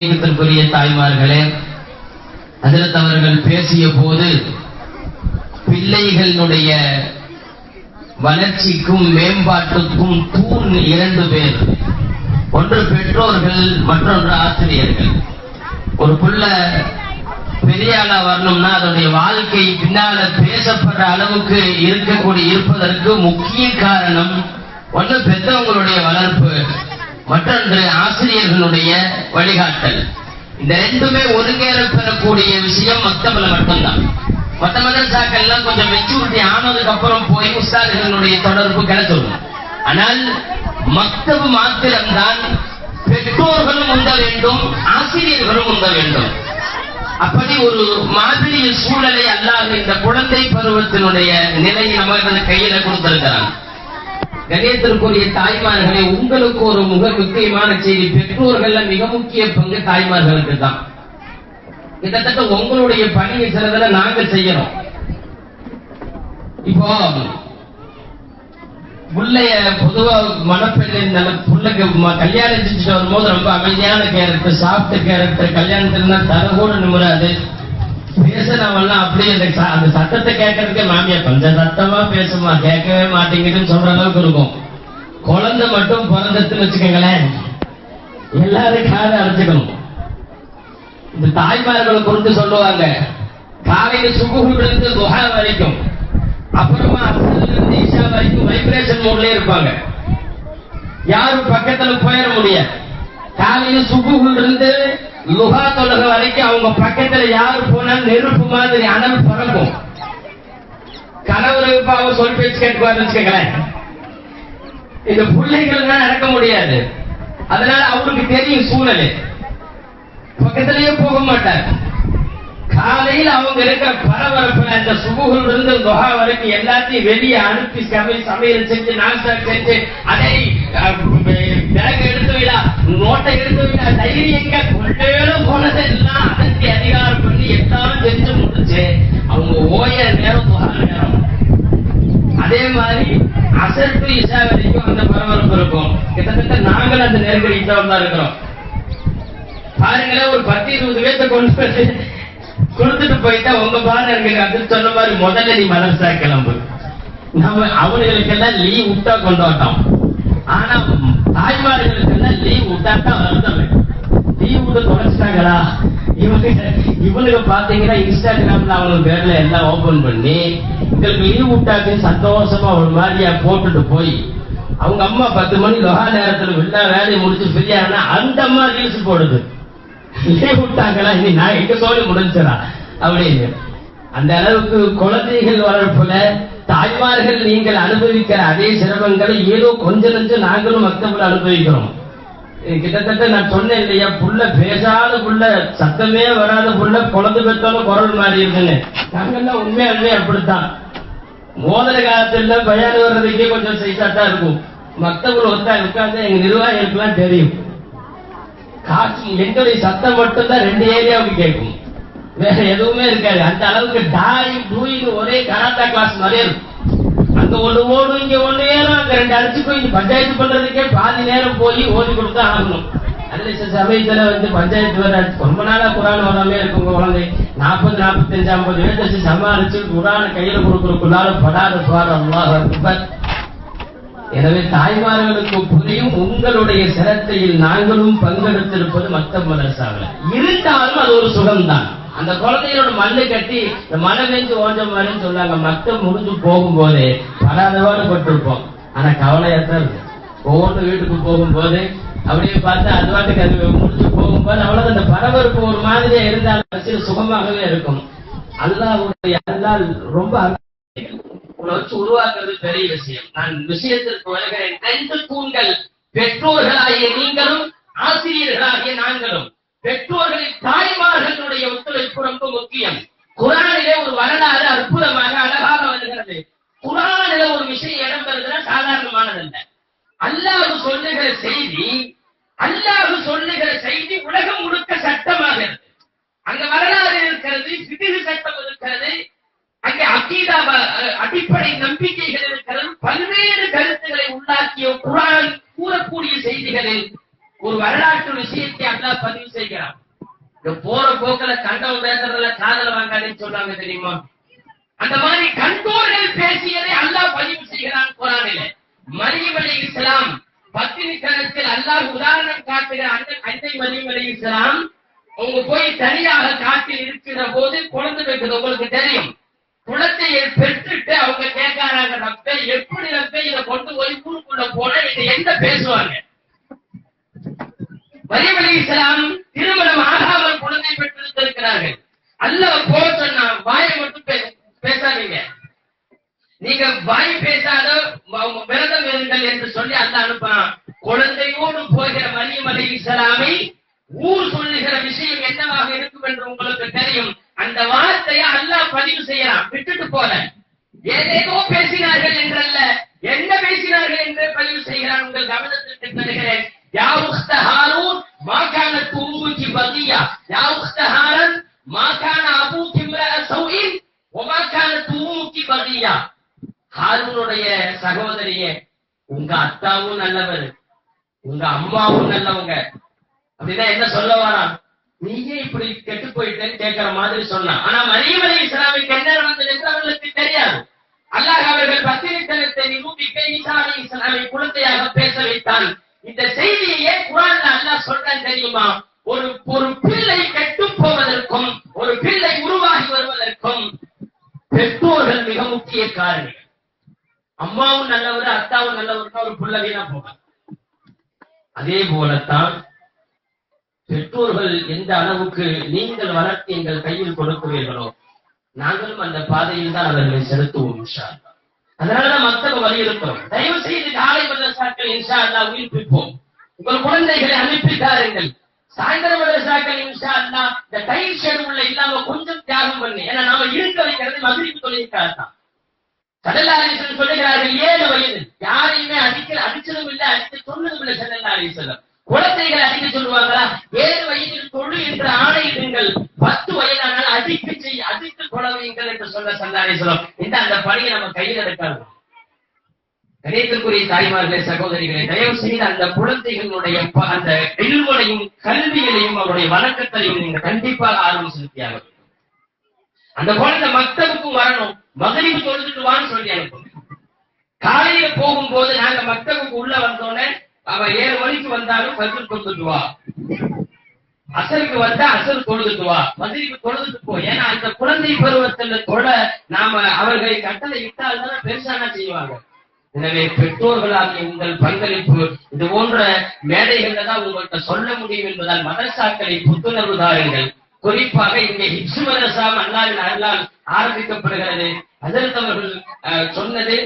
இதற்குரிய தாய்மார்களே அதில் அவர்கள் பேசிய போது பிள்ளைகளுடைய வளர்ச்சிக்கும் மேம்பாட்டுக்கும் தூண் இரண்டு பேர். ஒன்று பெற்றோர்கள் மற்றொன்று ஆசிரியர்கள். ஒரு புள்ள பெரிய வரணும்னா அதனுடைய வாழ்க்கை பின்னால பேசப்படுற அளவுக்கு இருக்கக்கூடிய இருப்பதற்கு முக்கிய காரணம் ஒன்று பெற்றவங்களுடைய வளர்ப்பு. மற்றொன்று ஆசிரியர்களுடைய வழிகாட்டல். இந்த ரெண்டுமே ஒருங்கேற பெறக்கூடிய விஷயம் மக்தபில் மட்டும்தான். மற்ற மதரசாக்கள்லாம் கொஞ்சம் மெச்சூரிட்டி ஆனதுக்கு அப்புறம் போய் உஸ்தாதுகளுடைய தொடர்பு கிடைச்சிடும் ஆனால் மக்தபு மாத்திரம்தான் பெற்றோர்களும் உந்த வேண்டும் ஆசிரியர்களும் உந்த வேண்டும். அப்படி ஒரு மாதிரி சூழலை அல்லாது இந்த குழந்தை பருவத்தினுடைய நிலை நமக்கு கையில கொடுத்திருக்கிறான். கணேசருக்குரிய தாய்மார்களே உங்களுக்கு ஒரு மிக முக்கியமான செய்தி. பெற்றோர்கள்ல மிக முக்கிய பங்கு தாய்மார்களுக்கு தான் கிட்டத்தட்ட உங்களுடைய பணியை சிலதுல நாங்க செய்யறோம். இப்போ புள்ளைய பொதுவா மணப்பெண்ணு பிள்ளைக்கு கல்யாணம் செஞ்சுட்டு வரும்போது ரொம்ப அமைதியான கேரக்டர் சாப்பிட்ட கேரக்டர் கல்யாணத்துல தர கூட நிமிராது. பேசுறவெல்லாம் அப்படியே அந்த சத்தத்தை கேட்கறதுக்கு மாமியா கொஞ்சம் சத்தமா பேசுமா? கேட்கவே மாட்டேங்குதுன்னு சொல்ற அளவுக்கு இருக்கும். குழந்தை மட்டும் பிறந்ததுன்னு வச்சுக்கோங்களேன். எல்லாரும் காதை அடைச்சுக்கணும் இந்த தாய்மார்களை குறித்து சொல்லுவாங்க. காலையில சுகுகுலிருந்து துஹா வரைக்கும் அப்புறமா அசல்ல ஈஷா வரைக்கும் வைப்ரேஷன் மோட்லயே இருப்பாங்க. யாரும் பக்கத்துல போயிட முடியாது. காலையில சுகுகுலிருந்து லுகா தொழுக வரைக்கும் அவங்க பக்கத்துல யாரு போனா நெருப்பு மாதிரி அனல் பறக்கும். கணவர் இப்ப அவர் சொல் பேச்சு கேட்குவாரு வச்சுக்கங்களேன். இந்த பிள்ளைகள் நடக்க முடியாது. அதனால அவருக்கு தெரியும் சூழல். பக்கத்திலேயே போக மாட்டார். காலையில் அவங்க இருக்க பரபரப்புல அந்த சுகுகள் இருந்து துஹா வரைக்கும் எல்லாத்தையும் வெளியே அனுப்பி சமையல் சமையல் செஞ்சு நாஸ்டா செஞ்சு அதை பேக் எடுத்து விடா நோட்டை எடுத்து விடா டைரி எங்க? கொண்டேல போனது எல்லாம் அதற்கு அதிகாரம் பண்ணி எல்லாரும் செஞ்சு முடிச்சு. அவங்க ஓய நேரம் துஹா நேரம் அதே மாதிரி அசர் டு இஷா வரைக்கும் அந்த பரபரப்பு இருக்கும். கிட்டத்தட்ட நாங்கள் அந்த நெருக்கடி தான் இருக்கிறோம். பாருங்களேன் ஒரு பத்து இருபது பேர்த்த கொண்டு வந்து கொடுத்துட்டு போயிட்டா உங்க பாரு எனக்கு அது சொன்ன மாதிரி முதல்ல நீ மதரசா கிளம்பு. நம்ம அவர்களுக்கெல்லாம் லீவ் விட்டா கொண்டாட்டம். ஆனா தாய்மார்களுக்கு லீவ் விட்டா வருத்தம் லீவ் விட்டு தொலைச்சிட்டாங்களா இவங்க இவனுக்கு பாத்தீங்கன்னா இன்ஸ்டாகிராம்ல அவளுக்கு பேர்ல எல்லாம் ஓபன் பண்ணி உங்களுக்கு லீவ் விட்டாக்கு சந்தோஷமா ஒரு மாதிரியா போட்டுட்டு போய் அவங்க அம்மா பத்து மணி லோகா நேரத்துல எல்லா வேலையை முடிச்சு ஃப்ரீயா அந்த அம்மா ரீல்ஸ் போடுது. லீவ் விட்டாங்களா? இனி நான் எங்க சோழி முடிஞ்சிடா அப்படின்னு. அந்த அளவுக்கு குழந்தைகள் வளர்ப்புல தாய்மார்கள் நீங்கள் அனுபவிக்கிற அதே சிரமங்களை ஏதோ கொஞ்ச நஞ்சம் நாங்களும் மக்கள் அனுபவிக்கிறோம். கிட்டத்தட்ட நான் சொன்னேன் இல்லையா புள்ள பேசாத புள்ள சத்தமே வராத புள்ள குழந்தை பெற்றாலும் குரல் மாறி இருக்குன்னு. நாங்கெல்லாம் உண்மையாலுமே அப்படித்தான். மோதல காலத்துல பயான் வர்றதுக்கே கொஞ்சம் சைஸா தான் இருக்கும். மக்தபுல் ஒத்தா உட்கார்ந்து எங்க நிர்வாகிகளுக்கெல்லாம் தெரியும். காசு எங்களுடைய சத்தம் மட்டும்தான் ரெண்டு ஏரியாவுக்கு கேட்கும். வேற எதுவுமே இருக்காது. அந்த அளவுக்கு டாய் டூயின்னு ஒரே கராத்தா கிளாஸ் மாதிரி இருக்கும். அங்க ஒண்ணு ஓடும் இங்க ஒண்ணு ஏறும். அங்க ரெண்டு அடிச்சு போய் பஞ்சாயத்து பண்றதுக்கே பாதி நேரம் போய் ஓடி கொடுத்தா ஆகணும். அதுல சில சமயத்துல வந்து பஞ்சாயத்து வர ரொம்ப நாளா குரான் வராமே இருக்கும் குழந்தை. நாற்பது நாற்பத்தஞ்சு ஐம்பது பேர் வச்சு சமாளிச்சு குரான கையில கொடுக்கறதுக்குள்ளால படாத பாரு எனவே தாய்மார்களுக்கு புரியும் உங்களுடைய சிரத்தையில் நாங்களும் பங்கெடுத்திருப்பது மத்த மதரசாவில் இருந்தாலும் அது ஒரு சுகம்தான். அந்த குழந்தையோட மண்ணு கட்டி இந்த மழை பெஞ்சு ஓஞ்ச மாதிரின்னு சொன்னாங்க. மக்கள் முடிஞ்சு போகும்போது படாதவாறு பட்டிருப்போம். ஆனா கவலையாத்தான் இருக்கு? ஒவ்வொரு வீட்டுக்கு போகும்போது அப்படியே பார்த்தா அது வாட்டுக்கு அது முடிஞ்சு போகும்போது அவ்வளவு அந்த பரபரப்பு ஒரு மாதிரியா இருந்தாலும் சுகமாகவே இருக்கும். அல்லாவுடைய அல்லால் ரொம்ப உங்களை வச்சு உருவாக்குறது பெரிய விஷயம். நான் விஷயத்திற்கு வருகிறேன். ரெண்டு தூண்கள் பெற்றோர்களாகிய நீங்களும் ஆசிரியர்களாகிய நாங்களும். பெற்றோர்களின் தாய்மார்களுடைய ஒத்துழைப்பு ரொம்ப முக்கியம். குரானிலே ஒரு வரலாறு அற்புதமாக அழகாக வருகிறது. குரானில ஒரு விஷயம் இடம்பெறுதுன்னா சாதாரணமானதல்ல. அல்லாஹ் சொல்லுகிற செய்தி அல்லாஹ் சொல்லுகிற செய்தி உலகம் முழுக்க சட்டமாக இருக்கு அங்க வரலாறு இருக்கிறது சிதிகு சட்டம் இருக்கிறது அங்கே அகீதா அடிப்படை நம்பிக்கைகள் இருக்கிறது பல்வேறு கருத்துக்களை உள்ளாக்கிய குரான் கூறக்கூடிய செய்திகளில் ஒரு வரலாற்று விஷயத்தை அல்லாஹ் பதிவு செய்கிறான். இந்த போற போக்குல கண்டவன் பேசுறதுல காதல வாங்காதுன்னு சொல்றாங்க தெரியுமா? அந்த மாதிரி கண்டோர்கள் பேசியதை அல்லாஹ் பதிவு செய்கிறான் குரானில. மரியம் அலி இஸ்லாம் பத்தினி தனத்தில் அல்லாஹ் உதாரணம் காட்டுகிற அந்த அன்னை மரியம் அலி இஸ்லாம் அவங்க போய் தனியாக காட்டில் இருக்கிற போது குழந்தை வைக்கிறது உங்களுக்கு தெரியும். குழந்தையை பெற்றுட்டு அவங்க கேட்கறாங்க ரப்பே எப்படி ரப்பே இதை கொண்டு போய் ஊருக்குள்ள போன இதை என்ன பேசுவாங்க? மரியம் அலி இஸ்லாம் திருமணம் ஆகாமல் குழந்தை பெற்றிருந்திருக்கிறார்கள். அல்ல போ சொன்னா வாயை மட்டும் பேசாதீங்க. நீங்க வாய் பேசாத விரதம் இருங்கள் என்று சொல்லி அல்ல அனுப்பினான் குழந்தையோடு போகிற மரியம் அலி இஸ்லாமை ஊர் சொல்லுகிற விஷயம் என்னவாக இருக்கும் என்று உங்களுக்கு தெரியும் அந்த வார்த்தையை அல்லாஹ் பதிவு செய்யலாம் விட்டுட்டு போல ஏதேதோ பேசினார்கள் என்றல்ல என்ன பேசினார்கள் என்று பதிவு செய்கிறான் உங்கள் கவனத்திற்கு தருகிறேன் யா உக்த ஹாரூன் மா கானத் உம்முகி பகியா யா உக்த ஹாரன் மா கான அபூகி இம்ரஅ சௌஇன் வமா கானத் உம்முகி பகியா ஹாரூனுடைய சகோதரியே உங்க அத்தாவும் நல்லவர் உங்க அம்மாவும் நல்லவங்க. அப்படின்னா என்ன சொல்ல வரான்? நீயே இப்படி கெட்டு போயிட்டேன்னு கேட்கிற மாதிரி சொன்னான். ஆனா மரியம் அலி இஸ்லாமுக்கு என்ன நடந்தது என்று அவர்களுக்கு தெரியாது. அல்லாஹ் அவர்கள் பத்திரித்தனத்தை நிரூபிக்க ஈசா அலி இஸ்லாமை குழந்தையாக பேச வைத்தான். இந்த செய்தியை குரான் அல்லாஹ் சொல்றான் தெரியுமா? ஒரு ஒரு பிள்ளை கெட்டு போவதற்கும் ஒரு பிள்ளை உருவாகி வருவதற்கும் பெற்றோர்கள் மிக முக்கிய காரணி. அம்மாவும் நல்லவர் அத்தாவும் நல்லவர்னா ஒரு புள்ள வீணா போவாங்க அதே போலத்தான் பெற்றோர்கள் எந்த அளவுக்கு நீங்கள் வளர்த்து எங்கள் கையில் கொடுக்கிறீர்களோ நாங்களும் அந்த பாதையில் தான் அவர்களை செலுத்துவோம் இன்ஷா அதனாலதான் மக்கள் வலியுறுத்தோம் தயவு செய்து காலை மதரசாக்கள் இன்ஷா அல்லா உயிர்ப்பிப்போம். உங்கள் குழந்தைகளை அனுப்பி தாருங்கள் சாயந்தர மதரசாக்கள் இன்ஷா அல்லா இந்த டைம் ஷெடியூல்ல இல்லாம கொஞ்சம் தியாகம் பண்ணி. ஏன்னா நாம இருக்க வைக்கிறது மகிழ்ச்சி தொழிலுக்காக தான் சடல்லாரீசன் சொல்லுகிறார்கள் ஏழு வயது. யாரையுமே அடிக்க அடிச்சதும் இல்லை அடித்து சொன்னதும் இல்லை சடல்லாரீசன் குழந்தைகள் அடிக்க சொல்லுவாங்களா ஏழு வயதில் தொழு என்று ஆணையிடுங்கள் பத்து வயதானால் அடிக்க செய் அடித்து கொலவையுங்கள் என்று சொன்ன சல்லாரீசனம் இந்த அந்த பணியை நம்ம கையில் எடுக்காது கணியத்திற்குரிய தாய்மார்களே சகோதரிகளை தயவு செய்து அந்த குழந்தைகளுடைய அந்த இல்வனையும் கல்விகளையும் அவருடைய வணக்கத்தையும் நீங்க கண்டிப்பாக ஆர்வம் செலுத்தியாக அந்த குழந்தை மக்களுக்கும் வரணும். மகளிர் தொழுதுட்டு வான்னு சொல்லி அனுப்பும். காலையில போகும்போது நாங்க மக்களுக்கு உள்ள வந்தோடனே அவன் ஏழு மணிக்கு வந்தாலும் பதில் தொழுதுட்டு வா. அசருக்கு வந்தா அசர் தொழுதுட்டு வா. மதுரைக்கு தொழுதுட்டு போ. ஏன்னா அந்த குழந்தை பருவத்துல தொட நாம அவர்களை கட்டளை இட்டால் தானே பெருசானா செய்வாங்க? எனவே பெற்றோர்களாகிய உங்கள் பங்களிப்பு இது போன்ற மேடைகள்ல தான் உங்கள்கிட்ட சொல்ல முடியும் என்பதால் மதரசாக்களை புத்துணர்வு தாருங்கள். குறிப்பாக இங்கே ஹிப்ஸு மதரசா அல்லாவின் அருளால் ஆரம்பிக்கப்படுகிறது. அதற்கு அவர்கள் அஹ், சொன்னது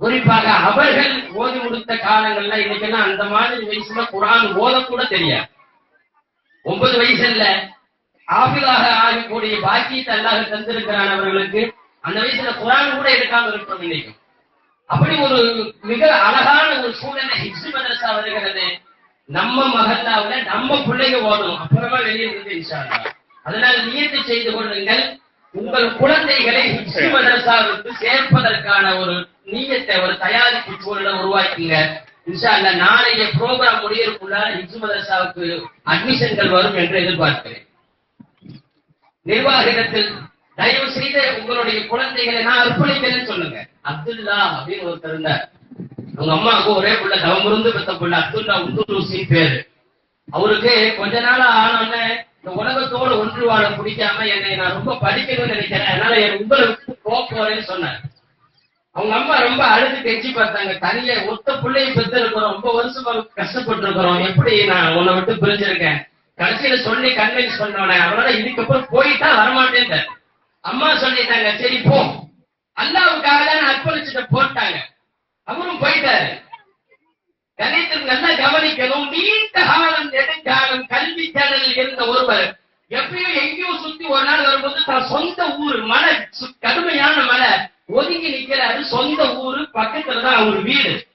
குறிப்பாக அவர்கள் ஓதி முடித்த காலங்கள்ல இன்னைக்கெல்லாம் அந்த மாதிரி வயசுல குரான் ஓதக்கூட தெரியாது. ஒன்பது வயசுல ஆபிலாக ஆகக்கூடிய பாக்கியத்தை அல்லாஹ் தந்திருக்கிறான் அவர்களுக்கு. அந்த வயசுல குரான் கூட எடுக்காம இருப்போம் இன்னைக்கு அப்படி ஒரு மிக அழகான ஒரு சூழ்நிலை ஹிப்ஸ் மதரசா வருகிறது. நம்ம மகல்லாவுல நம்ம பிள்ளைங்க ஓடணும். அப்புறமா வெளியே வந்து இன்ஷா அதனால நியத்தை செய்து கொள்ளுங்கள். உங்கள் குழந்தைகளை ஹிப்ஸ் மதரசாவுக்கு சேர்ப்பதற்கான ஒரு நீயத்தை ஒரு தயாரிப்பு சூழலை உருவாக்குங்க. இன்ஷா அல்லாஹ் நாளைய ப்ரோக்ராம் முடியறதுக்குள்ள ஹிப்ஸ் மதரசாவுக்கு அட்மிஷன்கள் வரும் என்று எதிர்பார்க்கிறேன். நிர்வாகத்தில் தயவு செய்து உங்களுடைய குழந்தைகளை நான் அர்ப்பணிக்கிறேன்னு சொல்லுங்க. அப்துல்லா அப்படின்னு ஒருத்தர் இருந்தார். உங்க அம்மாவுக்கு ஒரே புள்ள தவமிருந்து பெத்த புள்ள அப்துல்லா உந்துலூசின் பேரு. அவருக்கு கொஞ்ச நாள் ஆனோடனே இந்த உலகத்தோடு ஒன்று வாழ பிடிக்காம என்னை நான் ரொம்ப படிக்கணும்னு நினைக்கிறேன். அதனால என் உங்களை விட்டு போக போறேன்னு சொன்னார். அவங்க அம்மா ரொம்ப அழுது கெஞ்சி பார்த்தாங்க. தனியா ஒத்த பிள்ளையை பெற்றிருக்கிறோம். ரொம்ப வருஷமா கஷ்டப்பட்டு இருக்கிறோம் எப்படி நான் உன்னை விட்டு பிரிஞ்சிருக்கேன்? கடைசியில சொல்லி கன்வின்ஸ் பண்ணோட அவனால இதுக்கப்புறம் போயிட்டா வரமாட்டேன் அம்மா சொல்லிட்டாங்க சரி போ. அல்லாவுக்காக தான் அர்ப்பணிச்சுட்டு போட்டாங்க. அவரும் போயிட்டாரு. கணிதத்தில் நல்லா கவனிக்கணும். நீண்ட காலம் நெடுஞ்சாலம் கல்வி சேனலில் இருந்த ஒருவர் எப்பயும் எங்கேயோ சுத்தி ஒரு நாள் வரும்போது தான் சொந்த ஊர் மலை சு- கடுமையான மலை ஒதுங்கி நிக்கிறாரு. சொந்த ஊரு பக்கத்துல தான் அவர் வீடு.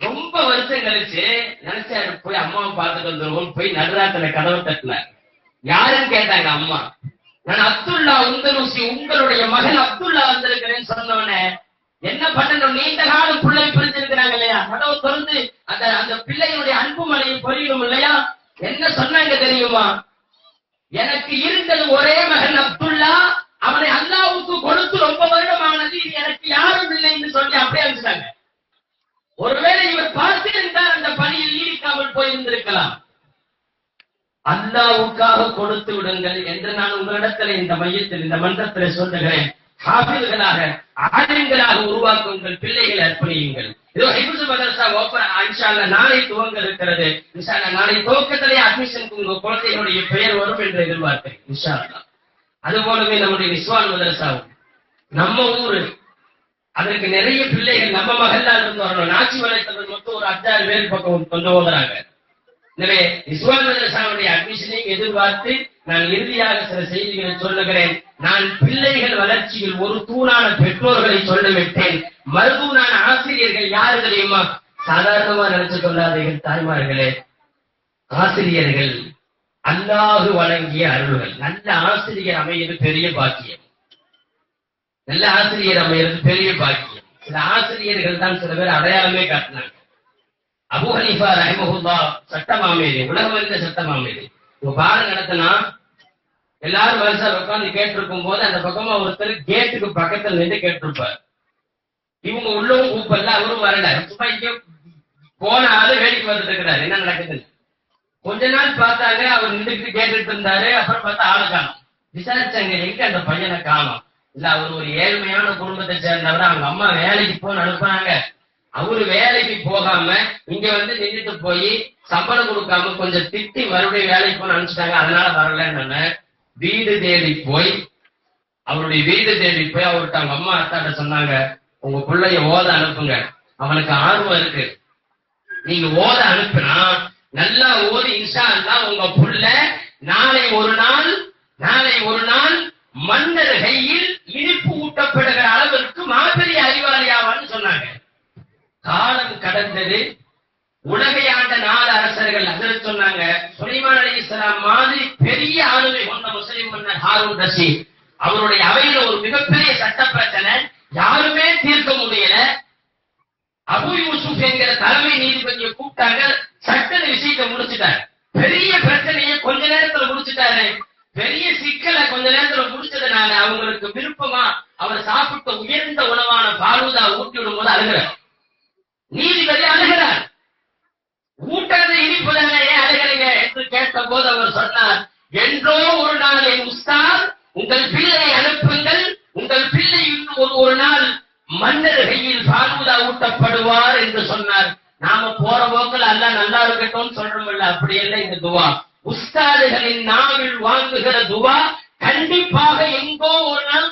ரொம்ப வருஷம் கழிச்சு நினைச்சாரு போய் அம்மாவை பார்த்துட்டு வந்துருவோம். போய் நடுராத்திர கதவை தட்டினார். யாருன்னு கேட்டாங்க அம்மா. நான் அப்துல்லா உந்தனுசி உங்களுடைய மகன் அப்துல்லா வந்திருக்கிறேன்னு சொன்னவனே என்ன பண்ணணும் நீண்ட காலம் பிள்ளை பிரிஞ்சிருக்கிறாங்க இல்லையா? கதவு திறந்து அந்த அந்த பிள்ளையினுடைய அன்பு மழையை பொரியணும் இல்லையா? என்ன சொன்னாங்க தெரியுமா? எனக்கு இருந்தது ஒரே மகன் அப்துல்லா. அவனை அல்லாவுக்கு கொடுத்து ரொம்ப வருடமானது. இது எனக்கு யாரும் இல்லைன்னு சொல்லி அப்படியே அனுப்பிச்சாங்க. ஒருவேளை இவர் பார்த்திருந்தால் அந்த பணியில் நீடிக்காமல் போயிருந்திருக்கலாம். அல்லாவுக்காக கொடுத்து விடுங்கள் என்று நான் உங்களிடத்தில் இந்த மையத்தில் இந்த மன்றத்தில் சொல்லுகிறேன். ஹாபில்களாக ஆலிம்களாக உருவாக்க உங்கள் பிள்ளைகளை அர்ப்பணியுங்கள். இதோ ஹிபுசு மதரசா ஓப்பன் இன்ஷால்ல நாளை துவங்க இருக்கிறது. இன்ஷால்ல நாளை துவக்கத்திலே அட்மிஷனுக்கு உங்க குழந்தைகளுடைய பெயர் வரும் என்று எதிர்பார்க்கிறேன் இன்ஷால்லா அது போலவே நம்முடைய நிஸ்வான் மதரசாவும் நம்ம ஊரு அதற்கு நிறைய பிள்ளைகள் நம்ம மகள்ல இருந்து வரணும். நாச்சி வளையத்தில் மொத்தம் ஒரு அஞ்சாறு பேர் பக்கம் கொண்டு போகிறாங்க. எனவே இஸ்வான் மதரசாவுடைய அட்மிஷனை எதிர்பார்த்து நான் இறுதியாக சில செய்திகளை சொல்லுகிறேன். நான் பிள்ளைகள் வளர்ச்சியில் ஒரு தூணான பெற்றோர்களை சொல்லிவிட்டேன். மறுதூணான ஆசிரியர்கள் யாரு தெரியுமா? சாதாரணமா நினைச்சு கொள்ளாதீர்கள் தாய்மார்களே. ஆசிரியர்கள் அல்லாஹு வழங்கிய அருள்கள். நல்ல ஆசிரியர் அமைவது பெரிய பாக்கியம். நல்ல ஆசிரியர் அமைகிறது பெரிய பாக்கியம். சில ஆசிரியர்கள் தான் சில பேர் அடையாளமே காட்டினாங்க. அபு ஹனீஃபா ரஹிமஹுல்லா சட்டமாமேதி உலகம் அறிந்த சட்டமாமேதி. உங்க பாடம் நடத்தினா எல்லாரும் வரிசையில் உட்கார்ந்து கேட்டிருக்கும் போது அந்த பக்கமா ஒருத்தர் கேட்டுக்கு பக்கத்துல நின்று கேட்டிருப்பார். இவங்க உள்ளவும் கூப்பிடல அவரும் வரல. சும்மா இங்கே போன ஆளு வேடிக்கை வந்துட்டு இருக்கிறாரு. என்ன நடக்குது? கொஞ்ச நாள் பார்த்தாங்க அவர் நின்றுட்டு கேட்டுட்டு இருந்தாரு அப்புறம் பார்த்தா ஆளு காணும். விசாரிச்சாங்க எங்க அந்த பையனை காணும்? இல்ல அவர் ஒரு ஏழ்மையான குடும்பத்தை சேர்ந்தவர் அவங்க அம்மா வேலைக்கு போன்னு அனுப்புறாங்க அவரு வேலைக்கு போகாம இங்க வந்து நின்றுட்டு போய் சம்பளம் கொடுக்காம கொஞ்சம் திட்டி மறுபடியும் வேலைக்கு போன்னு அனுப்பிச்சிட்டாங்க. அதனால வரலன்னு வீடு தேடி போய் அவருடைய வீடு தேடி போய் அவர்கிட்ட அவங்க அம்மா அத்தாட்ட சொன்னாங்க உங்க பிள்ளைய ஓத அனுப்புங்க. அவனுக்கு ஆர்வம் இருக்கு. நீங்க ஓத அனுப்புனா நல்லா ஓதி இன்ஷா அல்லாஹ் உங்க புள்ள நாளை ஒரு நாள் நாளை ஒரு நாள் மன்னர் கையில் இனிப்பு ஊட்டப்படுகிற அளவிற்கு மாபெரிய அறிவாளியாவான்னு சொன்னாங்க. காலம் கடந்தது. உலகை ஆண்ட நாலு அரசர்கள் அதில் சொன்னாங்க. சுலைமான் அலி இஸ்லாம் மாதிரி பெரிய ஆளுமை கொண்ட முஸ்லிம் மன்னர் ஹாரூன் ரஷீத் அவருடைய அவையில ஒரு மிகப்பெரிய சட்ட பிரச்சனை யாருமே தீர்க்க முடியல. அபு யூசுப் என்கிற தலைமை நீதிபதியை கூப்பிட்டாங்க. சட்ட விஷயத்தை முடிச்சுட்டாரு. பெரிய பிரச்சனையை கொஞ்ச நேரத்துல முடிச்சுட்டாரு. பெரிய சிக்கலை கொஞ்ச நேரத்துல முடிச்சதுனால அவங்களுக்கு விருப்பமா அவர் சாப்பிட்ட உயர்ந்த உணவான பாலுதா ஊட்டி விடும் போது அழுகிறார். நீதிபதி அழுகிறார். ஊட்டது இனிப்புதானே ஏன் அழுகிறீங்க என்று கேட்ட போது அவர் சொன்னார் என்றோ ஒரு நாள் என் உஸ்தாத் உங்கள் பிள்ளையை அனுப்புங்கள். உங்கள் பிள்ளை இன்னும் ஒரு ஒரு நாள் மன்னர் கையில் பால்முதா ஊட்டப்படுவார் என்று சொன்னார். நாம போற போக்கில் அல்ல நல்லா இருக்கட்டும் சொல்றோம்ல அப்படி இல்லை இந்த துவா. உஸ்தாதுகளின் நாவில் வாங்குகிற துவா கண்டிப்பாக எங்கோ ஒரு நாள்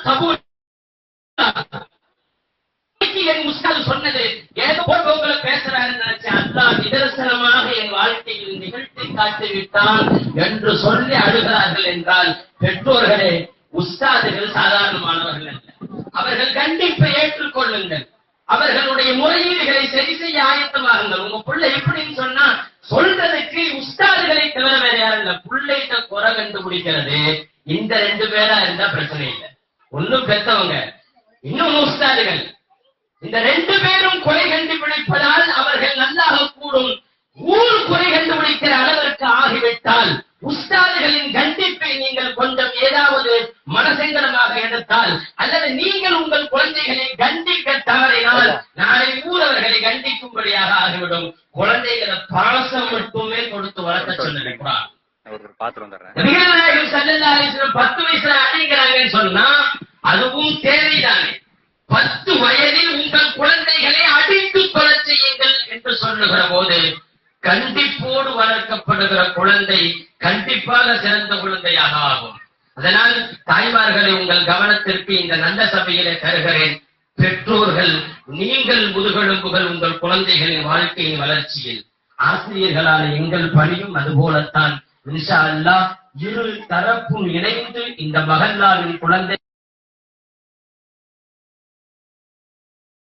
கபூல் என் உஸ்தாது சொன்னது. ஏதோ உங்களை பேசுறாருன்னு நினைச்சேன். அல்லா நிதர்சனமாக என் வாழ்க்கையில் நிகழ்த்தி காட்டி விட்டான் என்று சொல்லி அழுகிறார்கள் என்றால் பெற்றோர்களே உஸ்தாதுகள் சாதாரணமானவர்கள் அல்ல. அவர்கள் கண்டிப்பை ஏற்றுக்கொள்ளுங்கள். அவர்களுடைய முறையீடுகளை சரி செய்ய ஆயத்தமாகுங்கள். உங்க பிள்ளை எப்படின்னு சொன்னா சொல்றதுக்கு உஸ்தாதுகளை தவிர வேற யாரும் இல்ல. புள்ளைகிட்ட குறை கண்டுபிடிக்கிறது. இந்த ரெண்டு பேரா இருந்தா பிரச்சனை இல்லை. ஒன்னும் பெத்தவங்க இன்னும் உஸ்தாதுகள். இந்த ரெண்டு பேரும் குறை கண்டுபிடிப்பதால் அவர்கள் நல்லாக கூடும். ஊர் குறை கண்டுபிடிக்கிற அளவிற்கு ஆகிவிட்டால் உஸ்தாதுகளின் கண்டிப்பை நீங்கள் கொஞ்சம் ஏதாவது மனசங்கடமாக எடுத்தால் அல்லது நீங்கள் உங்கள் குழந்தைகளை கண்டிக்க தவறினால் நாளை ஊர் அவர்களை கண்டிக்கும்படியாக ஆகிவிடும். குழந்தைகளை பாசம் மட்டுமே கொடுத்து வளர்க்க சொல்லிருக்கிறார் பத்து வயசுல அடிக்கிறாங்கன்னு சொன்னா அதுவும் தேவைதானே. பத்து வயதில் உங்கள் குழந்தைகளை அடித்து கொலை செய்யுங்கள் என்று சொல்லுகிற போது கண்டிப்போடு வளர்க்கப்படுகிற குழந்தை கண்டிப்பாக சிறந்த குழந்தையாக ஆகும் அதனால் தாய்மார்களை உங்கள் கவனத்திற்கு இந்த நல்ல சபையிலே தருகிறேன். பெற்றோர்கள் நீங்கள் முதுகெலும்புகள் உங்கள் குழந்தைகளின் வாழ்க்கையின் வளர்ச்சியில். ஆசிரியர்களான எங்கள் பணியும் அதுபோலத்தான். இன்ஷா அல்லாஹ் இரு தரப்பும் இணைந்து இந்த மகல்லாவின் குழந்தை